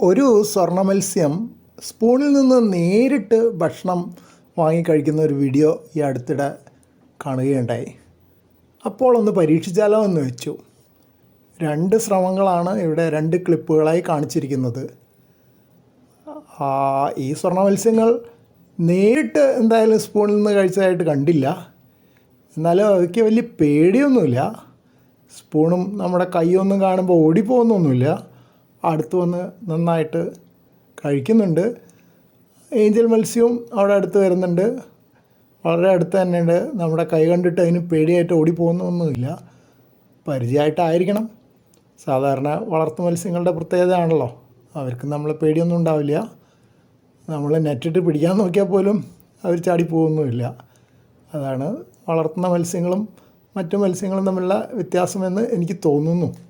ഒരു സ്വർണ മത്സ്യം സ്പൂണിൽ നിന്ന് നേരിട്ട് ഭക്ഷണം വാങ്ങിക്കഴിക്കുന്ന ഒരു വീഡിയോ ഈ അടുത്തിടെ കാണുകയുണ്ടായി. അപ്പോൾ ഒന്ന് പരീക്ഷിച്ചാലോ എന്ന് വെച്ചു. രണ്ട് ശ്രമങ്ങളാണ് ഇവിടെ രണ്ട് ക്ലിപ്പുകളായി കാണിച്ചിരിക്കുന്നത്. ഈ സ്വർണ മത്സ്യങ്ങൾ നേരിട്ട് എന്തായാലും സ്പൂണിൽ നിന്ന് കഴിച്ചതായിട്ട് കണ്ടില്ല. എന്നാലും അവയ്ക്ക് വലിയ പേടിയൊന്നുമില്ല. സ്പൂണും നമ്മുടെ കൈയൊന്നും കാണുമ്പോൾ ഓടിപ്പോകുന്നൊന്നുമില്ല. അടുത്ത് വന്ന് നന്നായിട്ട് കഴിക്കുന്നുണ്ട്. ഏഞ്ചൽ മത്സ്യവും അവിടെ അടുത്ത് വരുന്നുണ്ട്. വളരെ അടുത്ത് തന്നെയുണ്ട്. നമ്മുടെ കൈ കണ്ടിട്ട് അതിന് പേടിയായിട്ട് ഓടിപ്പോകുന്നൊന്നുമില്ല. പരിചയമായിട്ടായിരിക്കണം. സാധാരണ വളർത്തു മത്സ്യങ്ങളുടെ പ്രത്യേകതയാണല്ലോ. അവർക്ക് നമ്മൾ പേടിയൊന്നും ഉണ്ടാവില്ല. നമ്മൾ നെറ്റിട്ട് പിടിക്കാൻ നോക്കിയാൽ പോലും അവർ ചാടി പോകുന്നുമില്ല അതാണ് വളർത്തുന്ന മത്സ്യങ്ങളും മറ്റു മത്സ്യങ്ങളും തമ്മിലുള്ള വ്യത്യാസമെന്ന് എനിക്ക് തോന്നുന്നു.